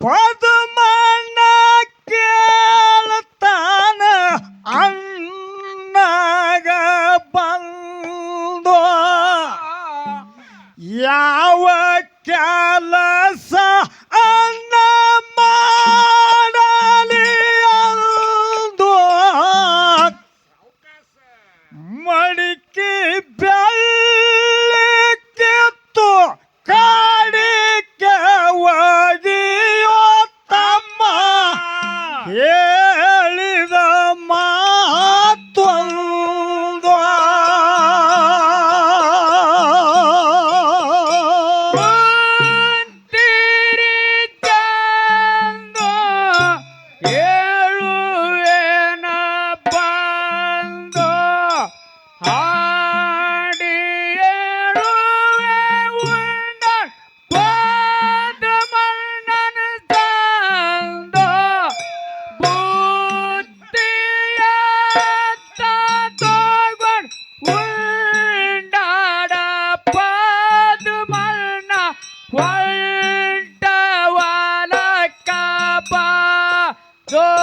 ಪದ್ಮನ ಕೇಳ್ತಾನ. ಅಣ್ಣಗ ಬಂದು. ಯಾವ ಕೆಲಸ জয়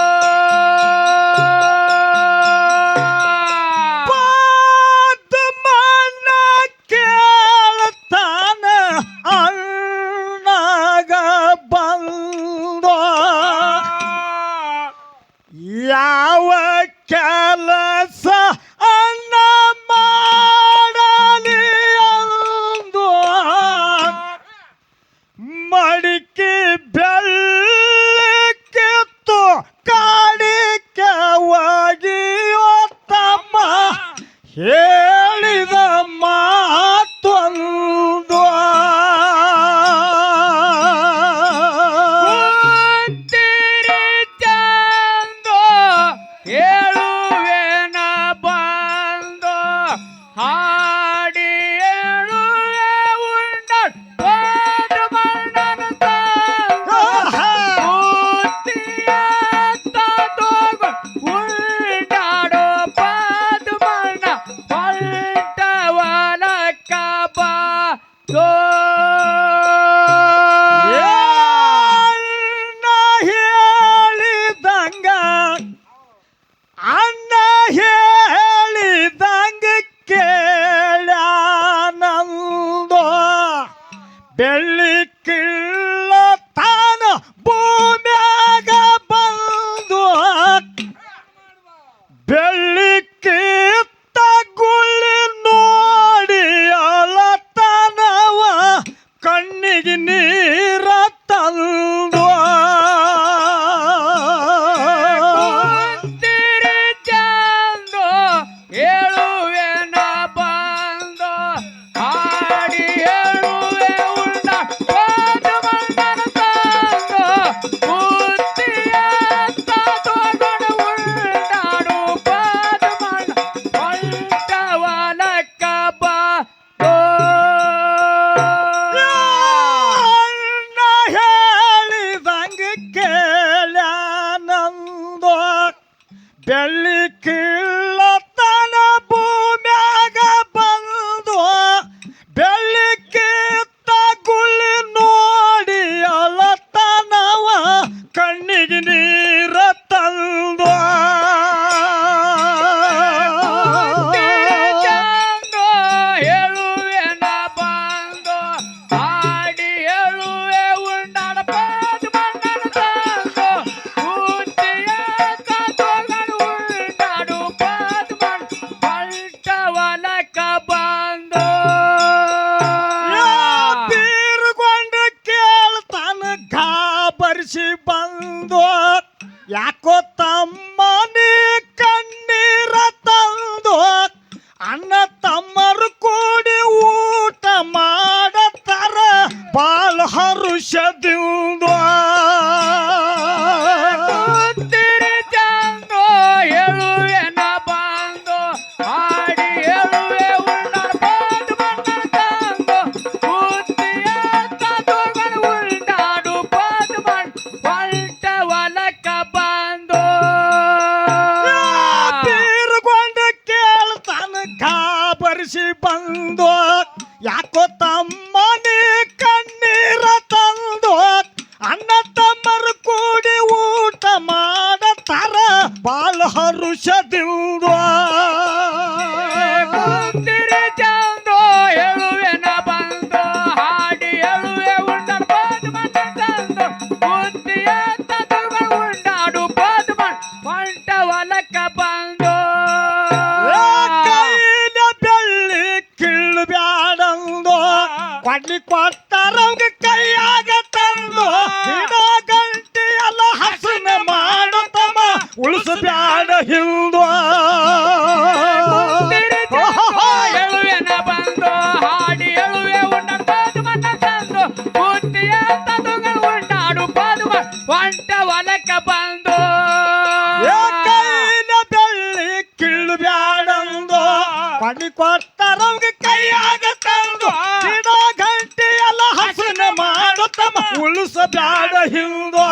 ಕೊಡ್ಲಿ ಕೊಟ್ಟಾರವ್ಗ ಕೈಯಾಗ ತಂದು ಗಿಡ ಗಂಟಿ ಎಲ್ಲ ಹಸನ ಮಾಡುತ್ತಮ್ಮ. ಉಳಿಸಬ್ಯಾಡ ಹಿಂದೋ.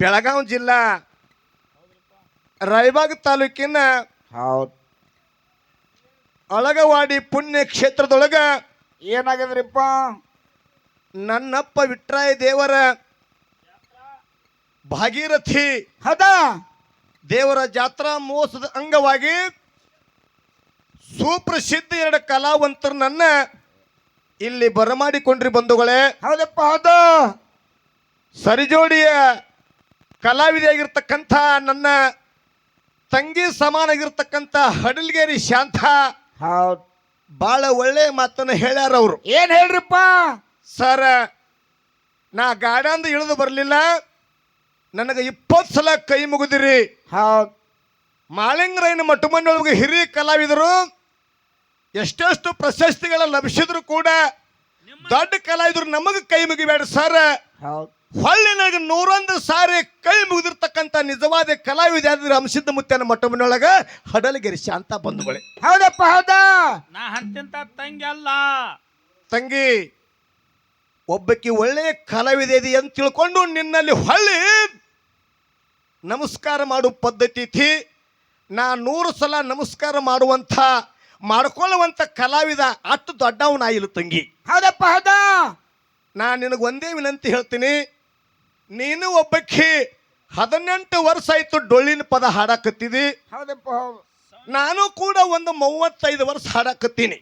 ಬೆಳಗಾವಿ ಜಿಲ್ಲಾ ರಾಯಬಾಗ್ ತಾಲೂಕಿನ ಹೌದ್. ಅಳಗವಾಡಿ ಪುಣ್ಯ ಕ್ಷೇತ್ರದೊಳಗ ಏನಾಗದ್ರಿಪ್ಪ ನನ್ನಪ್ಪ ವಿಟ್ರಾಯ ದೇವರ ಭಾಗೀರಥಿ. ಹದ? ದೇವರ ಜಾತ್ರಾ ಮೋಸದ ಅಂಗವಾಗಿ ಸುಪ್ರಸಿದ್ಧ ಎರಡು ಕಲಾವಂತರನ್ನ ಇಲ್ಲಿ ಬರಮಾಡಿಕೊಂಡ್ರಿ ಬಂಧುಗಳೇ. ಹೌದಪ್ಪ ಹೌದ. ಸರಿಜೋಡಿಯ ಕಲಾವಿದೆಯಾಗಿರ್ತಕ್ಕಂಥ ನನ್ನ ತಂಗಿ ಸಮಾನಾಗಿರ್ತಕ್ಕಂಥ ಹಡಲ್ಗೇರಿ ಶಾಂತ ಭಾಳ ಒಳ್ಳೆ ಮಾತನ್ನು ಹೇಳ್ಯಾರ ಅವರು. ಏನ್ ಹೇಳ್ರಿಪ್ಪ? ಸರ್ ನಾ ಗಾಡಂದು ಇಳಿದು ಬರಲಿಲ್ಲ. ನನಗೆ ಇಪ್ಪತ್ತು ಸಲ ಕೈ ಮುಗಿದಿರಿ. ಹೌದ್ ಮಾಳಿಂಗರಾಯನ ಮಟ್ಟಮಂಡೊಳಗೆ ಹಿರಿಯ ಕಲಾವಿದರು ಎಷ್ಟೆಷ್ಟು ಪ್ರಶಸ್ತಿಗಳ ಲಭಿಸಿದ್ರು ಕೂಡ ದೊಡ್ಡ ಕಲಾವಿದರು ನಮಗೆ ಕೈ ಮುಗಿಬೇಡ ಸರ್. ಹೌದ್. ಹೊಳ್ಳಿ ನನಗೆ ನೂರೊಂದು ಸಾರಿ ಕೈ ಮುಗಿದಿರ್ತಕ್ಕಂಥ ನಿಜವಾದ ಕಲಾವಿದ ಯಾವ್ದಾದ್ರು ಅಂಶಿದ್ದ ಮುತ್ತನ ಮಟ್ಟಮನೊಳಗ ಹಡಲಗಿರಿ ಶಾಂತ ಬಂಧುಗಳೇ. ಹೌದಪ್ಪ ಹೌದಾ? ನಾ ಹಂತಿಂತ ತಂಗಿ ಅಲ್ಲ. ತಂಗಿ ಒಬ್ಬಕ್ಕೆ ಒಳ್ಳೆಯ ಕಲಾವಿದೆ ಇದೆ ಅಂತ ತಿಳ್ಕೊಂಡು ನಿನ್ನಲ್ಲಿ ಹೊಳ್ಳಿ. ನಮಸ್ಕಾರ ಮಾಡು ಪದ್ಧತಿ ಐತಿ ನಾ ನೂರು ಸಲ ನಮಸ್ಕಾರ ಮಾಡುವಂಥ ಮಾಡ್ಕೊಳ್ಳುವಂಥ ಕಲಾವಿದ ಅಷ್ಟು ದೊಡ್ಡವನ ಇಲ್ಲ ತಂಗಿ. ಹೌದಪ್ಪ ಹೌದಾ? ನಾ ನಿನಗೆ ಒಂದೇ ವಿನಂತಿ ಹೇಳ್ತೀನಿ. ನೀನು ಒಬ್ಬಕ್ಕೆ ಹದಿನೆಂಟು ವರ್ಷ ಆಯ್ತು ಡೊಳ್ಳಿನ ಪದ ಹಾಡಾಕತ್ತಿದಿ. ಹೌದಪ್ಪ ಹೌದು. ನಾನು ಕೂಡ ಒಂದು ಮೂವತ್ತೈದು ವರ್ಷ ಹಾಡಾಕತ್ತೀನಿ.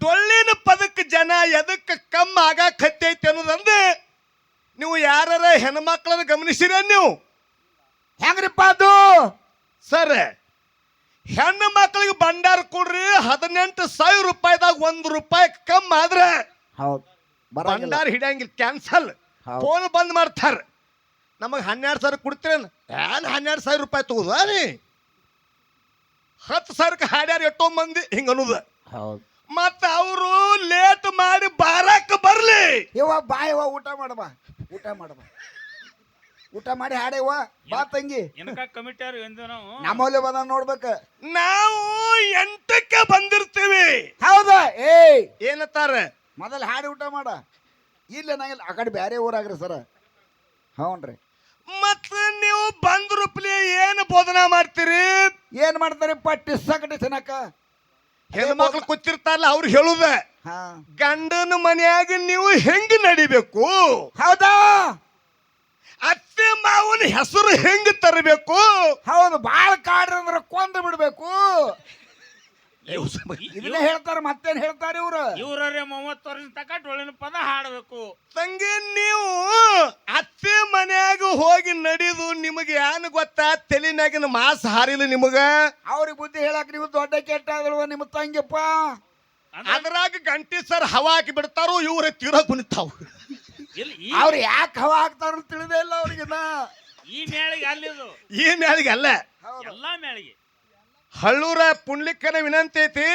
ಡೊಳ್ಳಿನ ಪದಕ್ಕೆ ಜನ ಎದಕ್ಕೆ ಕಮ್ಮ ಆಗಾಕತ್ತೈತಿ ಅನ್ನೋದಂದ್ರೆ ನೀವು ಯಾರ ಹೆಣ್ಮಕ್ಳನ್ನ ಗಮನಿಸಿರ ನೀವು? ಹೆಂಗ್ರಿಪ್ಪ ಅದು? ಸರ್ ಹೆಣ್ಣು ಮಕ್ಳಿಗೆ ಭಂಡಾರ ಕೊಡ್ರಿ ಹದಿನೆಂಟು ಸಾವಿರ ರೂಪಾಯಿದಾಗ ಒಂದು ರೂಪಾಯಿ ಕಮ್ಮ ಆದ್ರೆ ಹೌದು. ಭಂಡಾರ ಹಿಡಿಯಂಗಿಲ್ಲ ಕ್ಯಾನ್ಸಲ್. ಫೋನ್ ಬಂದ್ ಮಾಡ್ತಾರ. ನಮಗೆ ಹನ್ನೆರಡು ಸಾವಿರ ಕೊಡ್ತೀರೇನು? ಏನ್ ಹನ್ನೆರಡು ಸಾವಿರ ರೂಪಾಯಿ ತಗೋದ ನೀ? ಹತ್ತು ಸಾವಿರಕ್ಕೆ ಹಾಡ್ಯಾರ ಎಷ್ಟೋ ಮಂದಿ ಹಿಂಗ ಅನ್ನೋದು. ಹೌದು. ಮತ್ತ ಅವರು ಲೇಟ್ ಮಾಡಿ ಬಾರಕ್ ಬರ್ಲಿ. ಇವ ಬಾ ಇವ ಊಟ ಮಾಡಬ ಊಟ ಮಾಡಬ ಊಟ ಮಾಡಿ ಹಾಡೇವ ಬಾ ತಂಗಿ. ಏನಕ ಕಮಿಟಿಯವ್ರು ಎಂದು ನಾವು? ನಮ್ಮಲ್ಲಿ ಬಂದ ನೋಡ್ಬೇಕ. ನಾವು ಎಂಟಕ್ಕೆ ಬಂದಿರ್ತೀವಿ. ಹೌದಾ? ಏಯ್! ಏನತ್ತಾರ? ಮೊದಲು ಹಾಡಿ ಊಟ ಮಾಡ. ಇಲ್ಲ ನಂಗಿಲ್ಲ ಆ ಕಡೆ ಬೇರೆ ಊರಾಗ್ರಿ ಸರ. ಹ್ಞೂ ಮತ್ತು ನೀವು ಬಂದ್ರೂಪ್ಲಿ ಏನು ಬೋಧನಾ ಮಾಡ್ತೀರಿ? ಏನ್ ಮಾಡ್ತಾರೆ? ಪಟ್ಟಿ ಸಕಟಿ ಚೆನ್ನಕ ಹೆಣ್ಮಕ್ಳು ಕೂತಿರ್ತಾರಲ್ಲ ಅವ್ರು ಹೇಳುದ ಹಾ. ಗಂಡನ ಮನೆಯಾಗ ನೀವು ಹೆಂಗ್ ನಡಿಬೇಕು? ಹೌದಾ? ಅತ್ತೆ ಮಾವನ ಹೆಸರು ಹೆಂಗ್ ತರಬೇಕು? ಹೌದು ಬಾಳ ಕಾಡ್ರಿ ಅಂದ್ರೆ ಕೊಂದು ಬಿಡ್ಬೇಕು ಇದನ್ನೇ ಹೇಳ್ತಾರ ಮತ್ತೇನ್ ಹೇಳ್ತಾರ ಇವ್ರು? ಇವ್ರೇ ಮೂವತ್ತು ವರ್ಷ ತಕ ಡೊಳ್ಳಿನ ಪದ ಹಾಡಬೇಕು. ತಂಗಿ ನೀವು ಅತ್ತೆ ಮನ್ಯಾಗ ಹೋಗಿ ನಡೆದು ನಿಮಗೆ ಏನು ಗೊತ್ತಾ? ತಲೆನಾಗಿನ ಮಾಸ್ ಹಾರಿಲ್ಲ ನಿಮಗ? ಅವ್ರಿಗೆ ಬುದ್ಧಿ ಹೇಳಕ್ ನೀವು ದೊಡ್ಡ ಕೆಟ್ಟ ನಿಮ್ಮ ತಂಗಿಪ್ಪ? ಅದ್ರಾಗ ಗಂಟಿ ಸರ್ ಹವಾ ಹಾಕಿ ಬಿಡ್ತಾರೋ ಇವ್ರ ತೀರ ಕುಣಿತಾವ ಅವ್ರು ಯಾಕೆ ಹವಾ ಹಾಕ್ತಾರ ತಿಳಿದೇ ಇಲ್ಲ ಅವ್ರಿಗೆ ಈ ಮೇಳಿಗೆ ಅಲ್ಲಿದು. ಈ ಮೇಳಿಗೆ ಅಲ್ಲ. ಹೌದು. ಎಲ್ಲಾ ಮೇಳಿಗೆ. ಹಳ್ಳೂರ ಪುಂಡ್ಲಿಕ್ಕನ ವಿನಂತಿ ಐತಿ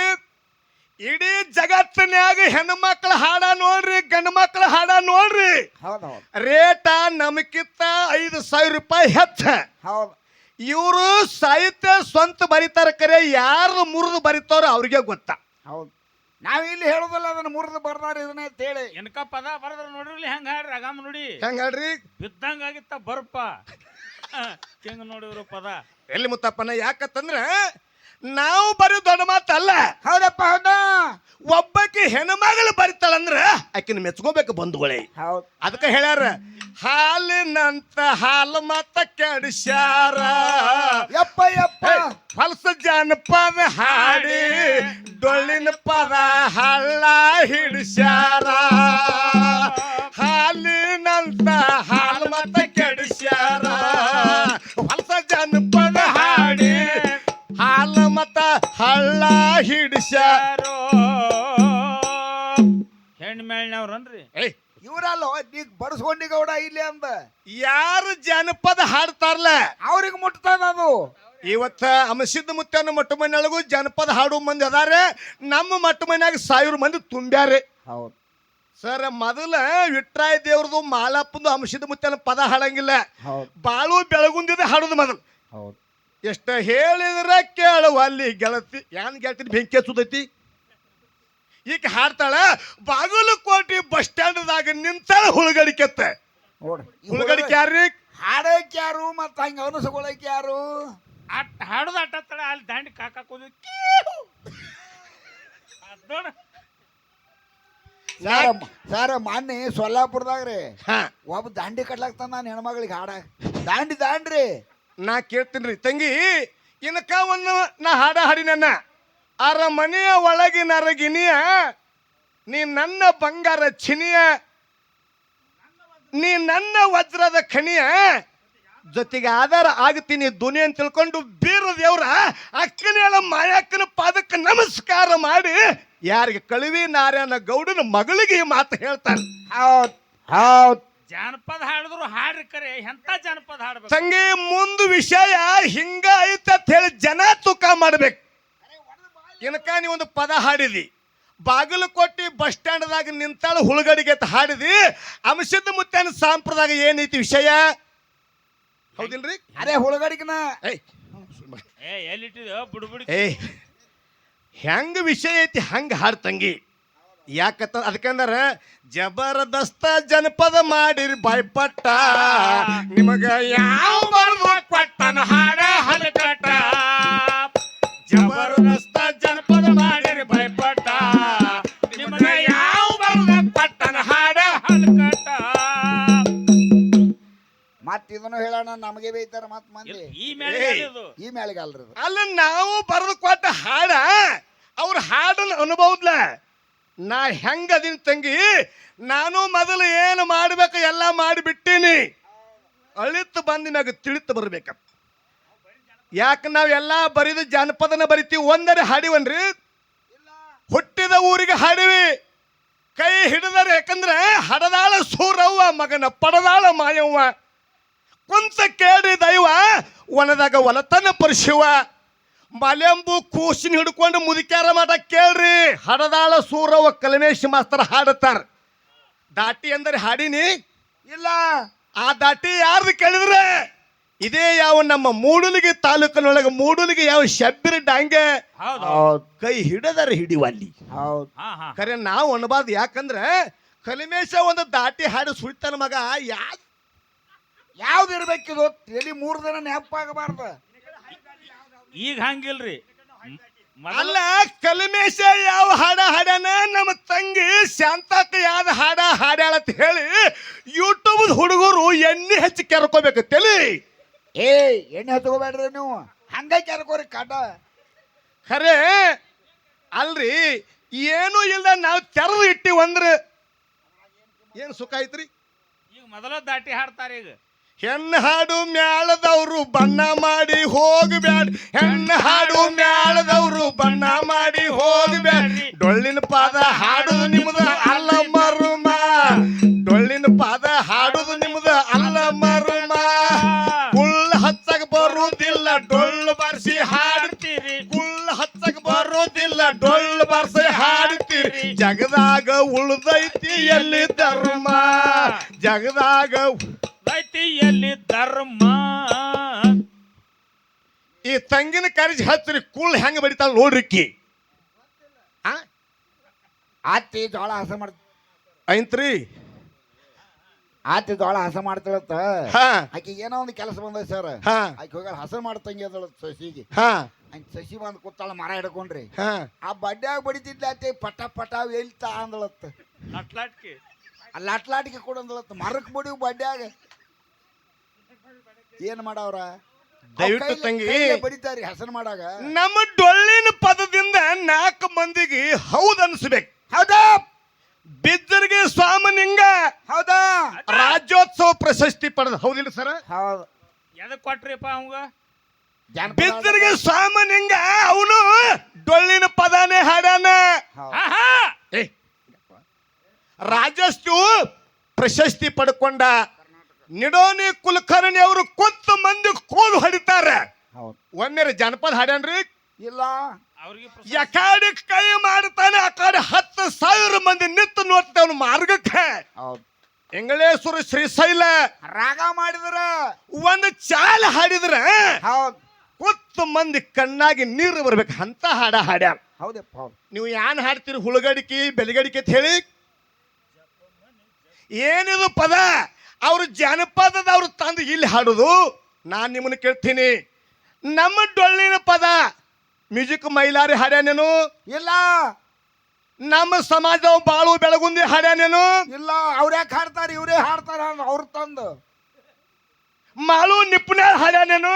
ಇಡೀ ಜಗತ್ತಿನ್ಯಾಗ ಹೆಣ್ಣು ಮಕ್ಳ ಹಾಡ ನೋಡ್ರಿ ಗಂಡು ಮಕ್ಳ ಹಾಡ ನೋಡ್ರಿ. ಹೌದು ಹೌದು. ರೇಟ ನಮಕಿತ್ತ ಐದು ಸಾವಿರ ರೂಪಾಯಿ ಹೆಚ್ಚ. ಹೌದು. ಇವರು ಸಾಹಿತ್ಯ ಸ್ವಂತ ಬರೀತಾರ ಕರೆ ಯಾರು ಮುರಿದು ಬರೀತಾರೋ ಅವ್ರಿಗೆ ಗೊತ್ತಾ. ಹೌದು. ನಾವ್ ಇಲ್ಲಿ ಹೇಳುದಿಲ್ಲ ಅದನ್ನ ಮುರಿದು ಬರ್ದಾರ ಇದನ್ನ ಅಂತ ಹೇಳಿ ಎನಕ ಪದ ಬರದ್ರ ನೋಡ್ರಿ ಹೆಂಗ ಹಾಡ್ರಿ ಆಗಾಮ ನೋಡಿ. ಹೆಂಗ ಹೇಳ್ರಿ ಬಿದ್ದಂಗಾಗಿತ್ತ ಬರ್ಪ. ಹೆಂಗ ನೋಡಿದ್ರು ಪದ. ಎಲ್ಲಿ ಮುತ್ತಪ್ಪನ ಯಾಕತ್ತಂದ್ರ ನಾವು ಬರೀ ದೊಡ್ಡ ಮಾತಲ್ಲ. ಹೌದಪ್ಪ ಹೌದಾ? ಒಬ್ಬಕ್ಕೆ ಹೆಣ್ಮಗಳು ಬರಿತಾಳಂದ್ರ ಆಕಿನ ಮೆಚ್ಕೋಬೇಕು ಬಂಧುಗಳೇ. ಹೌದು. ಅದಕ್ಕೆ ಹೇಳ್ಯಾರ ಹಾಲಿನಂತ ಹಾಲು ಮತ ಕೆಡಿಸ್ಯಾರ. ಯಪ್ಪ ಯಪ್ಪ. ಫಲ್ಸ ಜನಪದ ಹಾಡಿ ಡೊಳ್ಳಿನ ಪದ ಹಳ್ಳ ಹಿಡಿಸ್ಯಾರ. ಹಳ್ಳ ಹಿಡಿಸ್ಯಾರ ಇವರಲ್ಲ ಹೆಣ್ಣು ಮೇಳ್ನವ್ರನ್ರಿ ಏಯ್. ಇವ್ರಲ್ಲ ನೀಗ್ ಬಡಸ್ಕೊಂಡಿ ಗೌಡ ಇಲ್ಲಿ ಅಂದ. ಯಾರು ಜನಪದ ಹಾಡ್ತಾರಲ್ಲ ಅವ್ರಿಗೆ ಮುಟ್ತದ ಅದು. ಇವತ್ತ ಅಮಸಿದ್ದ ಮುತ್ತನ ಮೊಟ್ಟ ಮನೆಯೊಳಗೂ ಜನಪದ ಹಾಡು ಮಂದಿ ಅದಾರೆ. ನಮ್ಮ ಮಟ್ಟ ಮನ್ಯಾಗ ಸಾವಿರ ಮಂದಿ ತುಂಬ್ಯಾರೆ. ಹೌದು. ಸರ್ ಮೊದಲ ವಿಟ್ರಾಯ ದೇವ್ರದು ಮಾಲಪ್ಪಂದು ಅಂಶದ ಮುತ್ತನ ಪದ ಹಾಡಂಗಿಲ್ಲ. ಹೌದು. ಬಾಳು ಬೆಳಗುಂದಿದ ಹಾಡುದು ಮೊದಲು. ಹೌದ್. ಎಷ್ಟ ಹೇಳಿದ್ರೆ ಕೇಳುವ ಅಲ್ಲಿ ಗೆಳತಿ. ಏನ್ ಗೆಳತಿ ಬೆಂಕಿ ಹಚ್ಚುದೈತಿ ಈಗ ಹಾಡ್ತಾಳ ಬಾಗಲಕೋಟೆ ಬಸ್ ಸ್ಟ್ಯಾಂಡ್ದಾಗ ನಿಂತಾಳ ಹುಳುಗಡಿಕೆತ್ತ ನೋಡ್ರಿ ಹುಳುಗಡಿಕೆ ಯಾರ್ರಿ ಹಾಡಕ್ ಯಾರು ಮತ್ತ ಹಂಗ ಅನಿಸ್ಕೊಳಕ್ ಯಾರು? ಅಟ್ ಹಾಡುದ ಅಟ್ಟತ್ತಳ ಅಲ್ಲಿ ದಾಂಡಿ ಕಾಕಾಕೋದು ಸರ್ ಸರ್ ಸರ ಮೊನ್ನೆ ಸೊಲ್ಲಾಪುರದಾಗ ರೀ ಹಾ. ಒಬ್ಬ ದಾಂಡಿ ಕಟ್ಲಾಕ್ತಾನ ನಾನು ಹೆಣ್ಮಗಳಿಗೆ ಹಾಡ. ದಾಂಡಿ ದಾಂಡ್ರಿ. ನಾ ಕೇಳ್ತೀನಿ ತಂಗಿ, ಇನ್ಕ ಒಂದು ನಾ ಹಾಡ ಹಾಡಿನ ಅರ ಮನೆಯ ಒಳಗಿನ ಅರಗಿನಿಯ ನೀ ನನ್ನ ಬಂಗಾರ ಚಿನಿಯ, ನೀ ನನ್ನ ವಜ್ರದ ಖಣಿಯ ಜೊತೆಗೆ ಆಧಾರ ಆಗ್ತೀನಿ ಧ್ವನಿ ಅಂತ ತಿಳ್ಕೊಂಡು ಬೀರ ದೇವ್ರ, ಅಕ್ಕನ ಮಾಯಕ್ಕನ ಪಾದಕ್ಕೆ ನಮಸ್ಕಾರ ಮಾಡಿ ಯಾರಿಗೆ ಕಳುವಿ ನಾರಾಯಣ ಗೌಡನ ಮಗಳಿಗೆ ಈ ಮಾತು ಹೇಳ್ತಾರೆ ಹೌದ್ ಹೌದ್. ಜಾನಪದ ಹಾಡಿದ್ರು ಹಾಡ್ರಿ ಕರೆ ಎಂತ ಜಾನಪದ ಹಾಡ್ಬೇಕು? ತಂಗಿ ಮುಂದ್ ವಿಷಯ ಹಿಂಗ ಐತ ಅಂತ ಹೇಳಿ ಜನ ತೂಕ ಮಾಡ್ಬೇಕು. ಇನ್ಕ ನೀ ಒಂದು ಪದ ಹಾಡಿದಿ. ಕೊಟ್ಟಿ ಬಸ್ ಸ್ಟ್ಯಾಂಡ್ದಾಗ ನಿಂತಾಳ ಹುಳುಗಡಿಗೆ ಅಂತ ಹಾಡಿದಿ. ಅಂಶದ ಮುತ್ತೇನ ಸಾಂಪ್ರದಾಯ ಏನೈತಿ ವಿಷಯ? ಹೌದಿಲ್ರಿ? ಅದೇ ಹುಳಗಡಿಗನ. ಏಯ್ ಏ ಎಲ್ಲಿಟ್ಟಿದ ಬುಡ್ಬುಡಿ. ಏಯ್ ಹೆಂಗ ವಿಷಯ ಐತಿ ಹಂಗ ಹಾಡ್ ತಂಗಿ. ಯಾಕತ್ತ ಅದಕ್ಕಂದ್ರ ಜಬರ್ದಸ್ತ ಜನಪದ ಮಾಡಿರಿ ಭಯಪಟ್ಟ ನಿಮಗ ಯಾವ ಬರ್ದು ಕೊಟ್ಟನ ಹಾಡ ಹಲಕಟ ಜಬರ್ದಸ್ತ ಜನಪದ ಮಾಡಿರಿ ಬಾಯ್ಪಟ್ಟ. ನಿಮಗ ಯಾವ ಬರ್ದು ಕೊಟ್ಟನ ಹಾಡ ಹಲ್ಕಟ ಮತ್ ಇದನ್ನು ಹೇಳೋಣ ನಮಗೆ ಬೈತಾರ ಮತ್ ಮಂದಿ. ಈ ಮೇಲೆ ಈ ಇದು ಅಲ್ಲ ನಾವು ಬರೆದು ಕೊಟ್ಟ ಹಾಡ ಅವ್ರ ಹಾಡನ್ನ ಅನುಭವದ್ಲ. ನಾ ಹೆಂಗ ಅದೀನಿ ತಂಗಿ? ನಾನು ಮೊದಲು ಏನು ಮಾಡ್ಬೇಕು ಎಲ್ಲ ಮಾಡಿಬಿಟ್ಟೀನಿ. ಅಳಿತು ಬಂದಿನಾಗ ತಿಳಿತು ಬರ್ಬೇಕ. ಯಾಕೆ ನಾವೆಲ್ಲ ಬರಿದ ಜಾನಪದನ ಬರಿತೀವಿ, ಒಂದರೆ ಹಾಡಿವನ್ರಿ? ಹುಟ್ಟಿದ ಊರಿಗೆ ಹಾಡಿವಿ. ಕೈ ಹಿಡಿದರೆ ಯಾಕಂದ್ರೆ ಹಡದಾಳ ಸೂರವ್ವ, ಮಗನ ಪಡದಾಳ ಮಾಯವ್ವ. ಕುಂತ ಕೇಳಿ ದೈವ ಒಣದಾಗ ಒಲತನ ಪರಿಶಿವ ಮಲೆಂಬು ಕೂಸಿನ ಹಿಡ್ಕೊಂಡು ಮುದುಕ್ಯಾರ ಮಾಡ ಕೇಳ್ರಿ. ಹಡದಾಳ ಸೂರವ ಕಲಮೇಶ್ ಮಾಸ್ತರ್ ಹಾಡುತ್ತಾರ. ದಾಟಿ ಅಂದರೆ ಹಾಡಿನಿ? ಇಲ್ಲ. ಆ ದಾಟಿ ಯಾರ್ದು ಕೇಳಿದ್ರೆ? ಇದೇ ಯಾವ ನಮ್ಮ ಮೂಡುಲಿಗೆ ತಾಲೂಕಿನೊಳಗೆ ಮೂಡುಲಿಗೆ ಯಾವ ಶಬ್ಬಿರ ಡಾಂಗೆ? ಹೌದು. ಕೈ ಹಿಡದರ ಹಿಡಿವಲ್ಲಿ ಹೌದ್. ಹಾ ಹಾ. ಖರೆ ನಾವು ಅನ್ಬಾರ್ದು. ಯಾಕಂದ್ರೆ ಕಲಿಮೇಶ ಒಂದು ದಾಟಿ ಹಾಡು ಸುಳಿತಾನ ಮಗ ಯಾ ಯಾವ್ದು ಇರ್ಬೇಕಿದು ಎಲ್ಲಿ ಮೂರು ದಿನ ನೆನಪಾಗಬಾರ್ದು. ಈಗ ಹಂಗಿಲ್ರಿ. ಅಲ್ಲ ಕಲ್ಮೇಶ ಯಾವ ಹಾಡ ಹಾಡ್ಯಾನ? ನಮ್ಮ ತಂಗಿ ಶಾಂತಕ್ಕ ಯಾವ ಹಾಡ ಹಾಡ್ಯಾಳ ಅಂತ ಹೇಳಿ ಯೂಟ್ಯೂಬ್ ಹುಡುಗರು ಎಣ್ಣೆ ಹಚ್ಚಿ ಕೆರ್ಕೋಬೇಕು ತಲಿ. ಏ ಎಣ್ಣೆ ಹತ್ಕೋಬೇಡ್ರಿ ನೀವು. ಹಂಗ ಕೆರ್ಕೋರಿ ಕಾಟ. ಖರೆ ಅಲ್ರಿ ಏನು ಇಲ್ದ ನಾವು ತೆರೆದು ಇಟ್ಟಿವಂದ್ರೆ ಏನು ಸುಖ ಐತ್ರಿ? ಈಗ ಮೊದಲ ದಾಟಿ ಹಾಡ್ತಾರೆ ಈಗ. ಹೆಣ್ಣು ಹಾಡು ಮ್ಯಾಳದವರು ಬಣ್ಣ ಮಾಡಿ ಹೋಗಬ್ಯಾಡ. ಹೆಣ್ಣು ಹಾಡು ಮ್ಯಾಳದವರು ಬಣ್ಣ ಮಾಡಿ ಹೋಗಬ್ಯಾಡ. ಡೊಳ್ಳಿನ ಪಾದ ಹಾಡುದು ನಿಮ್ದ ಅಲ್ಲ ಮರುಮ. ಡೊಳ್ಳಿನ ಪಾದ ಹಾಡುದು ನಿಮ್ದ ಅಲ್ಲ ಮರುಮ. ಕುಳ್ಳ ಹಚ್ಚಕ್ ಬರುವುದಿಲ್ಲ ಡೊಳ್ಳು ಬಾರಿಸಿ ಹಾಡ್ತೀರಿ. ಕುಳ್ಳ ಹಚ್ಚಕ್ ಬರುವುದಿಲ್ಲ ಡೊಳ್ಳು ಬಾರಿಸಿ ಹಾಡ್ತೀರಿ. ಜಗದಾಗ ಉಳ್ದೈತಿ ಎಲ್ಲಿ ಧರ್ಮ? ಜಗದಾಗ ರೈತಿಯಲ್ಲಿ ಧರ್ಮ. ಈ ತಂಗಿನ ಕರಿಜಿ ಹಚ್ಚರಿ ಕೂಳ್ ಹೆಂಗ ಬಡಿತಾಳ ನೋಡ್ರಿಕ್ಕಿ ಆ? ಆತಿ ಜೋಳ ಹಸ ಮಾಡ್ ಐತ್ರಿ. ಆತಿ ಜೋಳ ಹಸ ಮಾಡ್ತಾಳತ್ತ ಹಾ. ಆಕಿಗೆ ಏನೋ ಒಂದು ಕೆಲಸ ಬಂದ ಸರ್. ಹಾ. ಆಕಿ ಹೋಗಿ ಹಸ ಮಾಡ್ತಂಗಿ ಅದಳ ಸಸಿಗೆ. ಹಾ. ಹಂಗೆ ಸಸಿ ಬಂದು ಕೂತಾಳ ಮರ ಹಿಡ್ಕೊಂಡ್ರಿ. ಹಾ. ಆ ಬಡ್ಡ್ಯಾಗ ಬಡಿತಿದ್ಲ ಆತಿ ಪಟ ಪಟ ಎಲ್ತಾ ಅಂದಳತ್ತ ಅಟ್ಲಾಟ್ಕಿ ಅಲ್ಲಿ ಅಟ್ಲಾಟಿಗೆ ಕೂಡ ಅಂದಳತ್ತ ಮರಕ್ ಬಡಿವು ಬಡ್ಡ್ಯಾಗ ಏನ್ ಮಾಡವ್ರ? ದಯವಿಟ್ಟು ತಂಗಿ. ಬಡಿತಾರಿ ಹಸನ್ ಮಾಡಾಗ. ನಮ್ಮ ಡೊಳ್ಳಿನ ಪದದಿಂದ ನಾಲ್ಕು ಮಂದಿಗೆ ಹೌದು ಅನ್ಸ್ಬೇಕು. ಹೌದಾ? ಬಿದ್ದರಿಗೆ ಸ್ವಾಮನಿಂಗ ಹೌದಾ? ರಾಜ್ಯೋತ್ಸವ ಪ್ರಶಸ್ತಿ ಪಡೆದ ಹೌದಿಲ್ಲ ಸರ್? ಹೌದು. ಎದಕ್ ಕೊಟ್ರಿಪ್ಪ ಅವಂಗ? ಬಿದ್ದರಿಗೆ ಸ್ವಾಮನಿಂಗ ಅವನು ಡೊಳ್ಳಿನ ಪದಾನೇ ಹಾಡಾನ ರಾಜಸ್ತು ಪ್ರಶಸ್ತಿ ಪಡ್ಕೊಂಡ ನಿಡೋನಿ ಕುಲಕರ್ಣಿ ಅವರು ಕೊತ್ತ ಮಂದಿ ಕೋಲು ಹೊಡಿತಾರೆ. ಹೌದು. ಒಮ್ಮೆ ಜನಪದ ಹಾಡ್ಯಾನ್ರಿ? ಇಲ್ಲ. ಅವ್ರಿಗೆ ಯಕಾಡಿ ಕೈ ಮಾಡ್ತಾನೆ ಆ ಕಡೆ ಹತ್ತು ಸಾವಿರ ಮಂದಿ ನಿಂತು ನೋಡ್ತಾವನು ಮಾರ್ಗಕ್ಕೆ. ಹೌದು. ಎಂಗಳೇಶ್ವರ ಶ್ರೀಶೈಲ ರಾಗ ಮಾಡಿದ್ರ? ಒಂದು ಚಾಲ ಹಾಡಿದ್ರ ಹೌದು. ಕೊತ್ತು ಮಂದಿ ಕಣ್ಣಾಗಿ ನೀರು ಬರ್ಬೇಕು ಅಂತ ಹಾಡ ಹಾಡ್ಯಾರ ಹೌದಪ್ಪ ಹೌದು. ನೀವು ಯಾನ್ ಹಾಡ್ತೀರಿ ಹುಳುಗಡಿಕೆ ಬೆಳಗಡಿಕೆ ಅಂತ ಹೇಳಿ? ಏನಿದು ಪದ? ಅವ್ರು ಜನಪದದವ್ರು ತಂದು ಇಲ್ಲಿ ಹಾಡೋದು? ನಾನು ನಿಮ್ಮನ್ನು ಕೇಳ್ತೀನಿ. ನಮ್ಮ ಡೊಳ್ಳಿನ ಪದ ಮ್ಯೂಸಿಕ್ ಮೈಲಾರಿ ಹಾಡ್ಯಾನೇನು? ಇಲ್ಲ. ನಮ್ಮ ಸಮಾಜ ಬಾಳು ಬೆಳಗುಂದಿ ಹಾಡ್ಯಾನೇನು? ಇಲ್ಲ ಅವ್ರ ಯಾಕೆ ಹಾಡ್ತಾರ ಇವರೇ ಹಾಡ್ತಾರ ಅವ್ರ ತಂದು. ಮಾಳು ನಿಪುಣ ಹಾಡ್ಯಾನೇನು?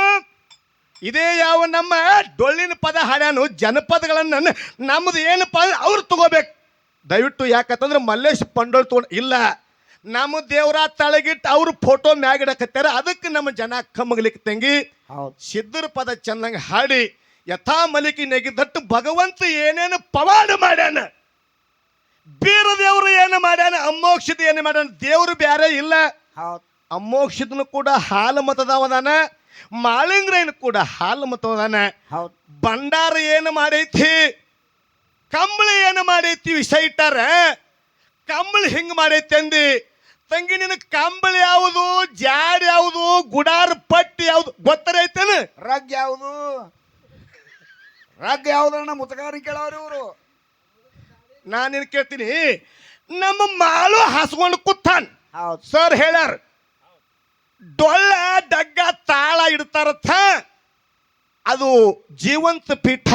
ಇದೇ ಯಾವ ನಮ್ಮ ಡೊಳ್ಳಿನ ಪದ ಹಾಡ್ಯಾನು? ಜನಪದಗಳನ್ನ ನಮ್ದು ಏನಪ್ಪ ಅವ್ರು ತಗೋಬೇಕು. ದಯವಿಟ್ಟು ಯಾಕಂತಂದ್ರೆ ಮಲ್ಲೇಶ್ ಪಂಡೋಳ್ ತಗೊಂಡು ಇಲ್ಲ. ನಮ್ಮ ದೇವರ ತಳಗಿಟ್ಟು ಅವ್ರ ಫೋಟೋ ಮ್ಯಾಗಿಡಕತ್ತಾರ ಅದಕ್ಕೆ ನಮ್ಮ ಜನ ಕಮ್ಮಗ್ಲಿಕ್ಕೆ ತಂಗಿ ಸಿದ್ಧರ ಪದ ಚಂದಂಗ ಹಾಡಿ ಯಥಾ ಮಲಿಕಿ ನೆಗೆದಟ್ಟು ಭಗವಂತ ಏನೇನು ಪವಾಡ ಮಾಡ್ಯಾನ? ಬೀರ ದೇವರು ಏನು ಮಾಡ್ಯಾನ? ಅಮೋಕ್ಷದ ಏನು ಮಾಡ್ಯಾನ? ದೇವರು ಬೇರೆ ಇಲ್ಲ. ಹೌದು. ಅಮೋಕ್ಷದನು ಕೂಡ ಹಾಲು ಮತದವದಾನ ಮಾಳಿಂಗ್ರೇನು ಕೂಡ ಹಾಲು ಮತದಾನ ಭಂಡಾರ ಏನು ಮಾಡೈತಿ? ಕಂಬಳಿ ಏನು ಮಾಡೈತಿ? ವಿಷ ಇಟ್ಟಾರ? ಕಂಬಳಿ ಹಿಂಗೆ ಮಾಡೈತಿ ಅಂದಿ? ತಂಗಿ ನಿನ ಕಂಬಳಿ ಯಾವುದು ಜಾಡ್ ಯಾವುದು ಗುಡಾರ್ ಪಟ್ಟಿ ಯಾವುದು ಗೊತ್ತರೈತೇನ ರಗ್ ಯಾವುದು? ರಗ್ ಯಾವ್ದಣ್ಣ ಮುತಗಾರಿ ಕೇಳವ್ರಿ ಇವರು. ನಾನು ನಿನ್ ಕೇಳ್ತೀನಿ. ನಮ್ಮ ಮಾಲು ಹಸ್ಕೊಂಡು ಕೂತಾನ್. ಹೌದು. ಸರ್ ಹೇಳ್ಯಾರ ಡೊಳ್ಳ ಡಗ್ಗ ತಾಳ ಇಡ್ತಾರಥ ಅದು ಜೀವಂತ ಪೀಠ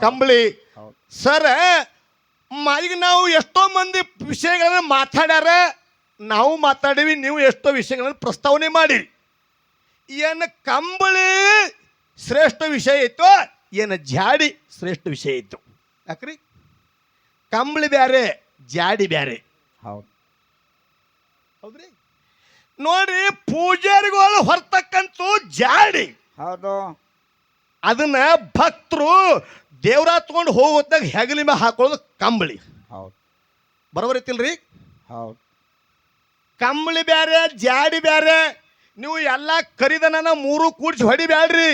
ಕಂಬಳಿ. ಹೌದು. ಸರ್ ಮ- ಈಗ ನಾವು ಎಷ್ಟೋ ಮಂದಿ ವಿಷಯಗಳನ್ನ ಮಾತಾಡ್ಯಾರ. ನಾವು ಮಾತಾಡೀವಿ ನೀವು ಎಷ್ಟೋ ವಿಷಯಗಳನ್ನು ಪ್ರಸ್ತಾವನೆ ಮಾಡಿರಿ. ಏನು ಕಂಬಳಿ ಶ್ರೇಷ್ಠ ವಿಷಯ ಇತ್ತು ಏನು ಜಾಡಿ ಶ್ರೇಷ್ಠ ವಿಷಯ ಇತ್ತು. ಯಾಕ್ರಿ? ಕಂಬಳಿ ಬ್ಯಾರೆ ಜಾಡಿ ಬ್ಯಾರೆ. ಹೌದು. ಹೌದ್ರಿ? ನೋಡ್ರಿ ಪೂಜಾರಿಗಳು ಹೊರತಕ್ಕಂಥ ಜಾಡಿ. ಹೌದು. ಅದನ್ನ ಭಕ್ತರು ದೇವ್ರ ತಗೊಂಡು ಹೋಗೋದಾಗ ಹೆಗಲಿ ಮೇಲೆ ಹಾಕೊಳ್ಳೋದು ಕಂಬಳಿ. ಹೌದು. ಬರೋಬರ್ ಐತಿಲ್ರಿ ಹೌದು. ಕಂಬಳಿ ಬ್ಯಾರೆ ಜಾಡಿ ಬ್ಯಾರೆ ನೀವು ಎಲ್ಲ ಕರಿದನನ ಮೂರು ಕೂಡ್ಸಿ ಹೊಡಿಬ್ಯಾಡ್ರಿ.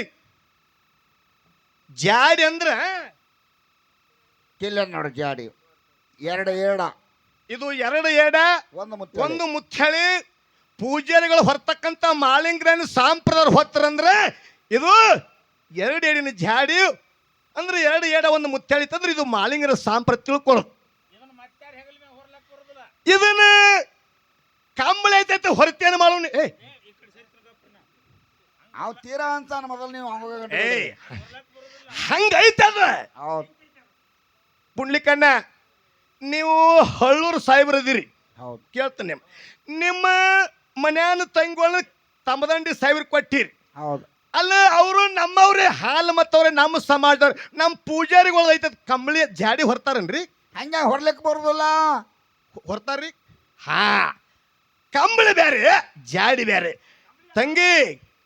ಜಾಡಿ ಅಂದ್ರೆ ಕಿಲ್ಲ ನೋಡಿ ಜಾಡಿ. ಎರಡು ಏಡ. ಇದು ಎರಡು ಏಡ ಒಂದು ಮುತ್ತ ಒಂದು ಮುಚ್ಚಳಿ ಪೂಜಾರಿಗಳು ಹೊರ್ತಕ್ಕಂಥ ಮಾಳಿಂಗ್ರನ ಸಾಂಪ್ರದಾಯ ಹೊತ್ತರಂದ್ರೆ ಇದು ಎರಡು ಏಡಿನ ಜಾಡಿ ಅಂದ್ರೆ ಎರಡು ಏಡ ಒಂದು ಮುಚ್ಚಳಿ ತಂದ್ರೆ ಇದು ಮಾಲಿಂಗರ ಸಾಂಪ್ರದಾಯ ತಿಳ್ಕೊಳ್ಳೋದು ಇದನ್ನ ಮತ್ತಾರ ಹೆಗಲ ಮೇಲೆ ಹೊರ್ಲಕ್ ಬರೋದಿಲ್ಲ ಇದನ್ನ ಕಂಬಳಿ ಐತೈತೆ ಹೊರತೇನು ಮಾಡೋಣ ಏ. ಅವ್ ತೀರಾ ಅಂತ ಮೊದಲು ನೀವು ಹಂಗೈತೆ ಹೌದು. ಪುಂಡ್ಲಿಕಣ್ಣ ನೀವು ಹಳ್ಳೂರು ಸಾಹೇಬ್ರದಿರಿ ಹೌದು. ಕೇಳ್ತೇನೆ ನಿಮ್ಮ ಮನ್ಯಾನ ತಂಗಿಗಳನ್ನ ತಮ್ಮದಂಡಿ ಸಾಹೇಬ್ರಿಗೆ ಕೊಟ್ಟಿರಿ. ಹೌದು. ಅಲ್ಲ ಅವರು ನಮ್ಮವ್ರೆ ಹಾಲು ಮತ್ತವ್ರೆ ನಮ್ಮ ಸಮಾಜದವ್ರು ನಮ್ಮ ಪೂಜಾರಿಗಳು ಐತದ ಕಂಬಳಿ ಜಾಡಿ ಹೊರ್ತಾರನ್ರಿ? ಹಂಗ ಹೊರ್ಲಿಕ್ಕೆ ಬರೋದಲ್ಲ. ಹೊರ್ತಾರ್ರಿ? ಹಾ. ಕಂಬಳಿ ಬೇರೆ ಜಾಡಿ ಬೇರೆ ತಂಗಿ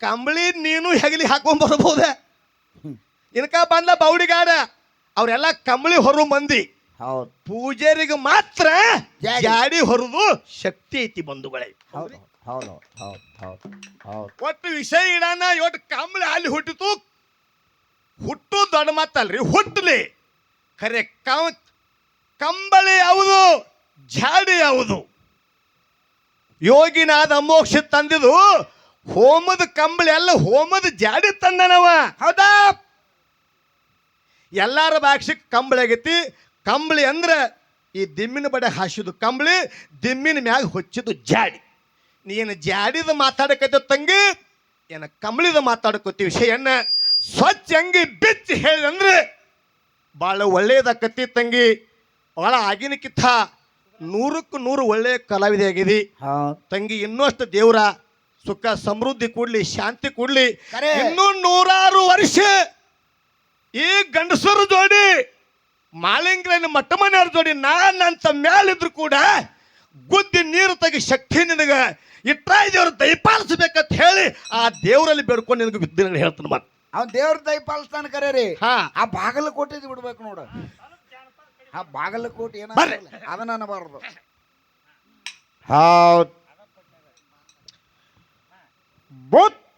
ಕಂಬಳಿ ನೀನು ಹೆಗಲಿ ಹಾಕೊಂಡ್ ಬರ್ಬೋದ. ಇನ್ಕ ಬಂದ ಬೌಡಿಗಾಡ ಅವರೆಲ್ಲ ಕಂಬಳಿ ಹೊರು ಮಂದಿ. ಹೌದು. ಪೂಜಾರಿಗೆ ಮಾತ್ರ ಜಾಡಿ. ಹೊರದು ಶಕ್ತಿ ಐತಿ ಬಂಧುಗಳೇ. ಹೌದು ಹೌದು ಹೌದು ಹೌದು ಹೌದು ಒಟ್ಟು ವಿಷಯ ಇಡಾನ ಇವತ್ತು ಕಂಬಳಿ ಅಲ್ಲಿ ಹುಟ್ಟಿತು. ಹುಟ್ಟು ದೊಡ್ಡ ಮಾತಲ್ರಿ ಹುಟ್ಟಲಿ ಖರೆ ಕಂಬಳಿ ಯಾವುದು ಜಾಡಿ ಯಾವುದು. ಯೋಗಿನಾದ ಮೋಕ್ಷ ತಂದಿದು ಹೋಮದ ಕಂಬಳಿ ಎಲ್ಲ ಹೋಮದ ಜಾಡಿ ತಂದನವ. ಹೌದಾ? ಎಲ್ಲಾರ ಭಾಷೆಗೆ ಕಂಬಳಿ ಆಗೈತಿ. ಕಂಬಳಿ ಅಂದ್ರೆ ಈ ದಿಮ್ಮಿನ ಬಡೆ ಹಾಸಿದು ಕಂಬಳಿ ದಿಮ್ಮಿನ ಮ್ಯಾಗ ಹೊಚ್ಚಿದು ಜಾಡಿ. ನೀನು ಜಾಡಿದ ಮಾತಾಡಕತ್ತ ತಂಗಿ ಏನ ಕಂಬಳಿದ ಮಾತಾಡಕೋತಿ ವಿಷಯನ್ನ ಸ್ವಚ್ಛ ಅಂಗಿ ಬಿಚ್ಚಿ ಹೇಳಿದಂದ್ರೆ ಭಾಳ ಒಳ್ಳೇದಾಕತಿ ತಂಗಿ. ಭಾಳ ಆಗಿನಕ್ಕಿಂತ ನೂರಕ್ಕೂ ನೂರು ಒಳ್ಳೆಯ ಕಲಾವಿದೆಯಾಗಿದೆ ಹೌದ್ ತಂಗಿ ಇನ್ನಷ್ಟು ದೇವರ ಸುಖ ಸಮೃದ್ಧಿ ಕೊಡ್ಲಿ ಶಾಂತಿ ಕೊಡ್ಲಿ. ಇನ್ನೂ ನೂರಾರು ವರ್ಷ ಈ ಗಂಡಸರ ಜೋಡಿ ಮಾಲಿಂಗ್ರನ ಮಟ್ಟ ಮನೆಯವ್ರ ಜೋಡಿ ನಾನಂತ ಮ್ಯಾಲಿದ್ರು ಕೂಡ ಗುದ್ದಿ ನೀರು ತೆಗಿ ಶಕ್ತಿ ನಿನಗ ಇಟ್ರಾಯ ದೇವ್ರ ದಯಪಾಲಿಸ್ಬೇಕಂತ ಹೇಳಿ ಆ ದೇವರಲ್ಲಿ ಬೇಡ್ಕೊಂಡು ನಿನಗೆ ವಿದ್ಯೆ ಹೇಳ್ತಾನೆ ಮತ್ತೆ ಅವ್ನ್ ದೇವ್ರ ದಯ ಪಾಲಿಸ್ತಾನ ಕರೆ ರೀ. ಹಾ. ಆ ಬಾಗಲಕೋಟೆ ಬಿಡ್ಬೇಕು ನೋಡು. ಆ ಬಾಗಲಕೋಟೆ ಏನ ಬರ್ರಿ. ಅದನ್ನ ಅನ್ನಬಾರ್ದು ಹೌದ್. ಬುತ್.